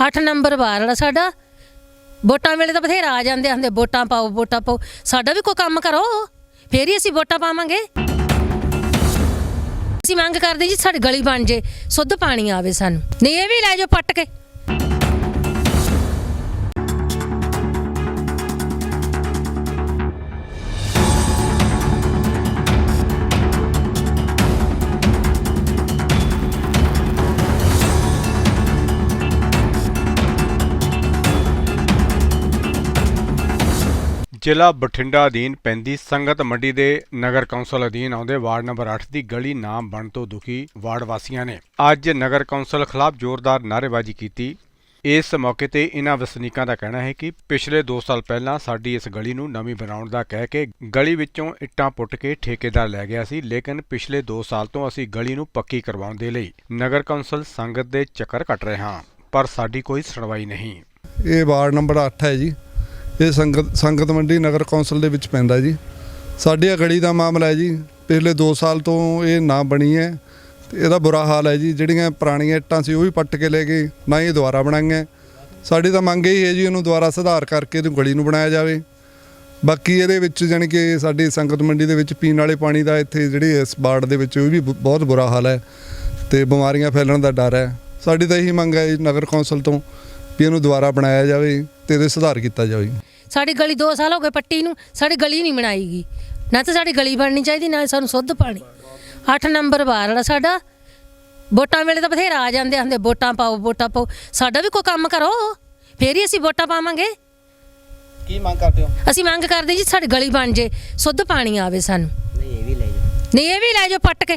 8 number ward ਆ ਸਾਡਾ। ਵੋਟਾਂ ਵੇਲੇ ਤਾਂ ਬਥੇਰਾ ਆ ਜਾਂਦੇ ਹੁੰਦੇ ਵੋਟਾਂ ਪਾਓ ਵੋਟਾਂ ਪਾਓ। ਸਾਡਾ ਵੀ ਕੋਈ ਕੰਮ ਕਰੋ। ਫੇਰ ਹੀ ਅਸੀਂ ਵੋਟਾਂ ਪਾਵਾਂਗੇ। ਅਸੀਂ ਮੰਗ ਕਰਦੇ ਜੀ ਸਾਡੀ ਗਲੀ ਬਣ ਜੇ, ਸੁੱਧ ਪਾਣੀ ਆਵੇ ਸਾਨੂੰ। ਨਹੀਂ, ਇਹ ਵੀ ਲੈ ਜਾਓ ਪੱਟ ਕੇ। ਜ਼ਿਲ੍ਹਾ ਬਠਿੰਡਾ ਅਧੀਨ ਪੈਂਦੀ ਸੰਗਤ ਮੰਡੀ ਦੇ ਨਗਰ ਕੌਂਸਲ ਅਧੀਨ ਆਉਂਦੇ ਵਾਰਡ ਨੰਬਰ 8 ਦੀ ਗਲੀ ਨਾਮ ਬਣ ਤੋਂ ਦੁਖੀ ਵਾਰਡ ਵਾਸੀਆਂ ਨੇ ਅੱਜ ਨਗਰ ਕੌਂਸਲ ਖਿਲਾਫ ਜ਼ੋਰਦਾਰ ਨਾਅਰੇਬਾਜ਼ੀ ਕੀਤੀ। ਇਸ ਮੌਕੇ ਤੇ ਇਹਨਾਂ ਵਸਨੀਕਾਂ ਦਾ ਕਹਿਣਾ ਹੈ ਕਿ ਪਿਛਲੇ 2 ਸਾਲ ਪਹਿਲਾਂ ਸਾਡੀ ਇਸ ਗਲੀ ਨੂੰ ਨਵੀਂ ਬਣਾਉਣ ਦਾ ਕਹਿ ਕੇ ਗਲੀ ਵਿੱਚੋਂ ਇੱਟਾਂ ਪੁੱਟ ਕੇ ਠੇਕੇਦਾਰ ਲੈ ਗਿਆ ਸੀ, ਲੇਕਿਨ ਪਿਛਲੇ 2 ਸਾਲ ਤੋਂ ਅਸੀਂ ਗਲੀ ਨੂੰ ਪੱਕੀ ਕਰਵਾਉਣ ਦੇ ਲਈ ਨਗਰ ਕੌਂਸਲ ਸੰਗਤ ਦੇ ਚੱਕਰ ਕੱਟ ਰਹੇ ਹਾਂ, ਪਰ ਸਾਡੀ ਕੋਈ ਸੁਣਵਾਈ ਨਹੀਂ। ਇਹ ਵਾਰਡ ਨੰਬਰ 8 ਹੈ ਜੀ। ਇਹ ਸੰਗਤ ਸੰਗਤ ਮੰਡੀ ਨਗਰ ਕੌਂਸਲ ਦੇ ਵਿੱਚ ਪੈਂਦਾ ਜੀ। ਸਾਡੀ ਇਹ ਗਲੀ ਦਾ ਮਾਮਲਾ ਹੈ ਜੀ, ਪਿਛਲੇ 2 ਸਾਲ ਤੋਂ ਇਹ ਨਾ ਬਣੀ ਹੈ। ਤੇ ਇਹਦਾ ਬੁਰਾ ਹਾਲ ਹੈ ਜੀ, ਜਿਹੜੀਆਂ ਪੁਰਾਣੀਆਂ ਇੱਟਾਂ ਸੀ ਉਹ ਵੀ ਪੱਟ ਕੇ ਲੈ ਗਏ, ਨਾ ਹੀ ਇਹ ਦੁਬਾਰਾ ਬਣਾਈਆਂ। ਸਾਡੀ ਤਾਂ ਮੰਗ ਇਹੀ ਹੈ ਜੀ, ਇਹਨੂੰ ਦੁਬਾਰਾ ਸੁਧਾਰ ਕਰਕੇ ਇਹਨੂੰ ਗਲੀ ਨੂੰ ਬਣਾਇਆ ਜਾਵੇ। ਬਾਕੀ ਇਹਦੇ ਵਿੱਚ ਜਾਣੀ ਕਿ ਸਾਡੀ ਸੰਗਤ ਮੰਡੀ ਦੇ ਵਿੱਚ ਪੀਣ ਵਾਲੇ ਪਾਣੀ ਦਾ ਇੱਥੇ ਜਿਹੜੀ ਇਸ ਬਾੜ ਦੇ ਵਿੱਚ ਉਹ ਵੀ ਬ- ਬਹੁਤ ਬੁਰਾ ਹਾਲ ਹੈ ਤੇ ਬਿਮਾਰੀਆਂ ਫੈਲਣ ਦਾ ਡਰ ਹੈ। ਸਾਡੀ ਤਾਂ ਇਹੀ ਮੰਗ ਹੈ ਜੀ, ਨਗਰ ਕੌਂਸਲ ਤੋਂ ਵੀ ਇਹਨੂੰ ਦੁਬਾਰਾ ਬਣਾਇਆ ਜਾਵੇ ਤੇ ਇਹਦੇ ਸੁਧਾਰ ਕੀਤਾ ਜਾਵੇ। ਸਾਡੀ ਗਲੀ 2 ਸਾਲ ਹੋ ਗਏ ਪੱਟੀ ਨੂੰ ਸਾਡੀ ਗਲੀ ਨਹੀਂ ਬਣਾਈਗੀ। ਨਾ ਤਾਂ ਸਾਡੀ ਗਲੀ ਬਣਨੀ ਚਾਹੀਦੀ ਨਾ ਸਾਨੂੰ ਸੁੱਧ ਪਾਣੀ। 8 ਨੰਬਰ ਵਾਰਡ ਆ ਸਾਡਾ ਵੋਟਾਂ ਵੇਲੇ ਤਾਂ ਬਥੇਰਾ ਆ ਜਾਂਦੇ ਹੁੰਦੇ ਵੋਟਾਂ ਪਾਓ ਵੋਟਾਂ ਪਾਓ। ਸਾਡਾ ਵੀ ਕੋਈ ਕੰਮ ਕਰੋ ਫੇਰ ਹੀ ਅਸੀਂ ਵੋਟਾਂ ਪਾਵਾਂਗੇ। ਕੀ ਮੰਗ ਕਰਦੇ ਹੋ? ਅਸੀਂ ਮੰਗ ਕਰਦੇ ਜੀ ਸਾਡੀ ਗਲੀ ਬਣ ਜੇ ਸੁੱਧ ਪਾਣੀ ਆਵੇ ਸਾਨੂੰ। ਨਹੀਂ ਇਹ ਵੀ ਲੈ ਜਾਓ। ਨਹੀਂ ਇਹ ਵੀ ਲੈ ਜਾਓ ਪੱਟ ਕੇ।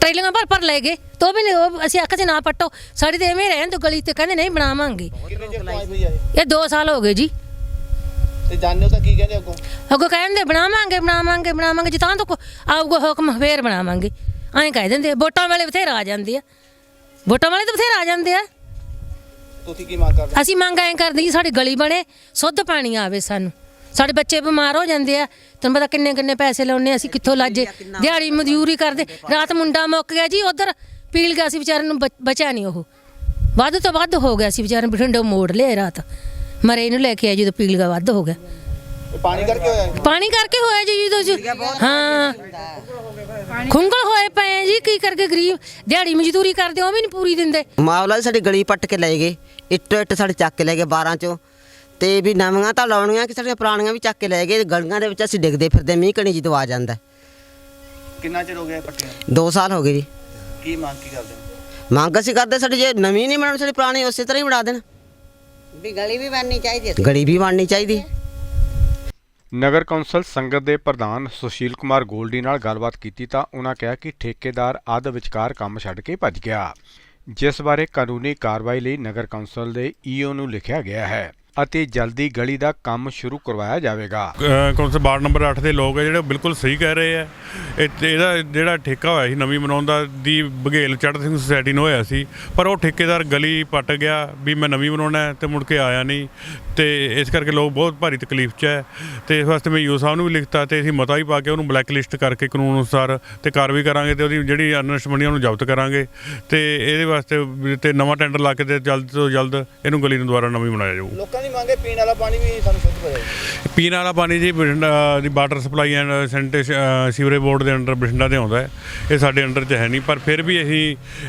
ਟ੍ਰੇਲਿੰਗਾਂ ਭਰ ਭਰ ਲੈ ਗਏ ਤੋ ਵੀ ਨਹੀਂ ਉਹ ਅਸੀਂ ਆਖਿਆ ਸੀ ਨਾ ਪੱਟੋ। ਸਾਡੀ ਤੇ ਐਵੇਂ ਰਹਿਣ ਦੋ ਗਲੀ ਤੇ ਕਹਿੰਦੇ ਨਹੀਂ ਬਣਾਵਾਂਗੇ। ਕਿੰਨੇ ਚਿਰ ਤੋਂ ਆਈ ਹੋਈ ਹੈ ਇਹ? ਇਹ 2 ਸਾਲ ਹੋ ਗਏ ਜੀ। ਤੇ ਜਾਣਦੇ ਹੋ ਤਾਂ ਕੀ ਕਹਿੰਦੇ ਅੱਗੋਂ? ਅੱਗੋਂ ਕਹਿੰਦੇ ਬਣਾਵਾਂਗੇ ਬਣਾਵਾਂਗੇ ਬਣਾਵਾਂਗੇ ਜੇ ਤਾਂ ਤੋਂ ਆਊਗਾ ਹੁਕਮ ਫੇਰ ਬਣਾਵਾਂਗੇ। ਐਂ ਕਹਿ ਦਿੰਦੇ ਆ, ਵੋਟਾਂ ਵੇਲੇ ਬਥੇਰਾ ਆ ਜਾਂਦੇ ਆ। ਵੋਟਾਂ ਵਾਲੇ ਤਾਂ ਬਥੇਰਾ ਆ ਜਾਂਦੇ ਆ। ਤੁਸੀਂ ਕੀ ਮੰਗ ਕਰਦੇ? ਅਸੀਂ ਮੰਗ ਐਂ ਕਰਦੇ ਜੀ ਸਾਡੀ ਗਲੀ ਬਣੇ ਸੁੱਧ ਪਾਣੀ ਆਵੇ ਸਾਨੂੰ। ਸਾਡੇ ਬੱਚੇ ਬਿਮਾਰ ਹੋ ਜਾਂਦੇ ਆ। ਤੁਹਾਨੂੰ ਪਤਾ ਕਿੰਨੇ ਕਿੰਨੇ ਪੈਸੇ ਲਾਉਣੇ ਅਸੀਂ ਕਿੱਥੋਂ ਲਾਜੇ? ਦਿਹਾੜੀ ਮਜ਼ਦੂਰੀ ਕਰਦੇ। ਰਾਤ ਮੁੰਡਾ ਮੁੱਕ ਗਿਆ ਜੀ ਉਧਰ ਪੀਲ ਗਿਆ ਸੀ ਵਿਚਾਰੇ ਨੂੰ ਬਚ- ਬਚਿਆ ਨਹੀਂ ਉਹ। ਵੱਧ ਤੋਂ ਵੱਧ ਹੋ ਗਿਆ ਸੀ ਵਿਚਾਰੇ ਨੂੰ ਬਠਿੰਡੇ ਮੋੜ ਲਿਆ ਰਾਤ। ਮਰੇ ਨੂੰ ਲੈ ਕੇ ਆਇਆ ਜਦੋਂ ਪੀਲ ਗਿਆ ਵੱਧ ਹੋ ਗਿਆ। ਪਾਣੀ ਕਰਕੇ ਹੋਇਆ ਇਹ? ਪਾਣੀ ਕਰਕੇ ਹੋਇਆ ਜੀ ਜਦੋਂ ਜੀ ਹਾਂ। ਖੁੰਗਲ ਹੋਏ ਪਏ ਆ ਜੀ ਕੀ ਕਰਕੇ ਗਰੀਬ ਦਿਹਾੜੀ ਮਜ਼ਦੂਰੀ ਕਰਦੇ ਉਹ ਵੀ ਨਹੀਂ ਪੂਰੀ ਦਿੰਦੇ। ਮਾਵਲਾ ਸਾਡੀ ਗਲੀ ਪੱਟ ਕੇ ਲੈ ਗਏ। ਇੱਟੋ ਇੱਟ ਸਾਡੇ ਚੱਕ ਕੇ ਲੈ ਗਏ 12 ਚੋਂ। ਤੇ ਵੀ ਨਵੀਆਂ ਤਾਂ ਲਾਉਣੀਆਂ ਕਿ ਸਾਡੀਆਂ ਪੁਰਾਣੀਆਂ ਵੀ ਚੱਕ ਕੇ ਲੈ ਗਏ। ਗਲੀਆਂ ਦੇ ਵਿੱਚ ਅਸੀਂ ਡਿੱਗਦੇ ਫਿਰਦੇ ਮੀਂਹ ਕਣੀ ਜਦੋਂ ਆ ਜਾਂਦਾ। ਕਿੰਨਾ ਚਿਰ ਹੋ ਗਿਆ ਇਹ ਪੱਟੀਆਂ? 2 ਸਾਲ ਹੋ ਗਏ ਜੀ। ਕੀ ਮੰਗ ਕੀ ਕਰਦੇ ਹੋ? ਮੰਗ ਅਸੀਂ ਕਰਦੇ ਸਾਡੀ ਜੇ ਨਵੀਂ ਨਹੀਂ ਬਣਾਉਣੀ ਸਾਡੀ ਪੁਰਾਣੀ ਉਸੇ ਤਰ੍ਹਾਂ ਹੀ ਬਣਾ ਦੇਣ। ਵੀ ਗਲੀ ਵੀ ਬਣਨੀ ਚਾਹੀਦੀ ਹੈ ਗਲੀ ਵੀ ਬਣਨੀ ਚਾਹੀਦੀ ਹੈ। ਨਗਰ ਕੌਂਸਲ ਸੰਗਤ ਦੇ ਪ੍ਰਧਾਨ ਸੁਸ਼ੀਲ ਕੁਮਾਰ ਗੋਲਡੀ ਨਾਲ ਗੱਲਬਾਤ ਕੀਤੀ ਤਾਂ ਉਹਨਾਂ ਕਿਹਾ ਕਿ ਠੇਕੇਦਾਰ ਅੱਧ ਵਿਚਕਾਰ ਕੰਮ ਛੱਡ ਕੇ ਭੱਜ ਗਿਆ ਜਿਸ ਬਾਰੇ ਕਾਨੂੰਨੀ ਕਾਰਵਾਈ ਲਈ ਨਗਰ ਕੌਂਸਲ ਦੇ ਈਓ ਨੂੰ ਲਿਖਿਆ ਗਿਆ ਹੈ। ਅਤੇ ਜਲਦੀ ਗਲੀ ਦਾ ਕੰਮ ਸ਼ੁਰੂ ਕਰਵਾਇਆ ਜਾਵੇਗਾ। ਕੌਂਸਲ ਵਾਰਡ ਨੰਬਰ 8 ਦੇ ਲੋਕ ਹੈ ਜਿਹੜੇ ਬਿਲਕੁਲ ਸਹੀ ਕਹਿ ਰਹੇ ਆ। ਇਹਦਾ ਜਿਹੜਾ ਠੇਕਾ ਹੋਇਆ ਸੀ ਨਵੀਂ ਬਣਾਉਣ ਦਾ, ਦੀ ਬਘੇਲ ਚੜ੍ਹ ਸਿੰਘ ਸੁਸਾਇਟੀ ਨੂੰ ਹੋਇਆ ਸੀ। ਪਰ ਉਹ ਠੇਕੇਦਾਰ ਗਲੀ ਪੱਟ ਗਿਆ ਵੀ ਮੈਂ ਨਵੀਂ ਬਣਾਉਣਾ ਹੈ ਤੇ ਮੁੜ ਕੇ ਆਇਆ ਨਹੀਂ। ਤੇ ਇਸ ਕਰਕੇ ਲੋਕ ਬਹੁਤ ਭਾਰੀ ਤਕਲੀਫ 'ਚ ਹੈ। ਤੇ ਇਸ ਵਾਸਤੇ ਮੈਂ ਯੂ ਸਾਹਿਬ ਨੂੰ ਵੀ ਲਿਖਤਾ ਤੇ ਅਸੀਂ ਮਤਾ ਹੀ ਪਾ ਕੇ ਉਹਨੂੰ ਬਲੈਕ ਲਿਸਟ ਕਰਕੇ ਕਾਨੂੰਨ ਅਨੁਸਾਰ ਤੇ ਕਾਰਵਾਈ ਕਰਾਂਗੇ ਤੇ ਉਹਦੀ ਜਿਹੜੀ ਅਨਰਸ਼ ਮੰਡੀਆਂ ਨੂੰ ਜ਼ਬਤ ਕਰਾਂਗੇ। ਤੇ ਇਹਦੇ ਵਾਸਤੇ ਤੇ ਨਵਾਂ ਟੈਂਡਰ ਲਾ ਕੇ ਤੇ ਜਲਦ ਤੋਂ ਜਲਦ ਇਹਨੂੰ ਗਲੀ ਨੂੰ ਦੁਬਾਰਾ ਨਵੀਂ ਬਣਾਇਆ ਜਾਊ। ਲੋਕਾਂ ਦੀ ਮੰਗ ਹੈ ਪੀਣ ਵਾਲਾ ਪਾਣੀ ਵੀ ਸਾਨੂੰ ਸ਼ੁੱਧ ਹੋ ਜਾਏ ਪੀਣ ਵਾਲਾ ਪਾਣੀ ਜੀ ਬਠਿੰਡਾ ਦੀ water supply and sanitation sewerage board ਦੇ ਅੰਡਰ ਬਠਿੰਡਾ ਦੇ ਆਉਂਦਾ ਹੈ। ਇਹ ਸਾਡੇ ਅੰਡਰ 'ਚ ਹੈ ਨਹੀਂ ਪਰ ਫਿਰ ਵੀ ਅਸੀਂ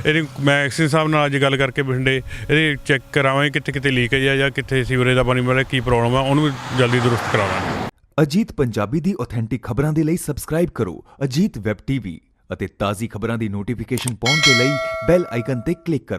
ਇਹਦੀ ਮੈਂ ਸਾਹਿਬ ਨਾਲ ਅੱਜ ਗੱਲ ਕਰਕੇ ਬਠਿੰਡੇ ਇਹਦੀ ਚੈੱਕ ਕਰਾਵਾਂਗੇ ਕਿੱਥੇ ਕਿਤੇ ਲੀਕੇਜ ਹੈ ਜਾਂ ਕਿੱਥੇ ਸੀਵਰੇਜ ਦਾ ਪਾਣੀ ਮਿਲ, ਕੀ ਪ੍ਰੋਬਲਮ ਹੈ, ਉਹਨੂੰ ਜਲਦੀ ਦਰੁਸਤ ਕਰਾਵਾਂਗੇ ਅਜੀਤ ਪੰਜਾਬੀ ਦੀ ਆਥੈਂਟਿਕ ਖਬਰਾਂ ਦੇ ਲਈ ਸਬਸਕ੍ਰਾਈਬ ਕਰੋ, ਅਜੀਤ ਵੈਬ ਟੀਵੀ ਅਤੇ ਤਾਜ਼ੀ ਖਬਰਾਂ ਦੀ ਨੋਟੀਫਿਕੇਸ਼ਨ ਪਾਉਣ ਦੇ ਲਈ ਬੈਲ ਆਈਕਨ ਤੇ ਕਲਿੱਕ ਕਰੋ।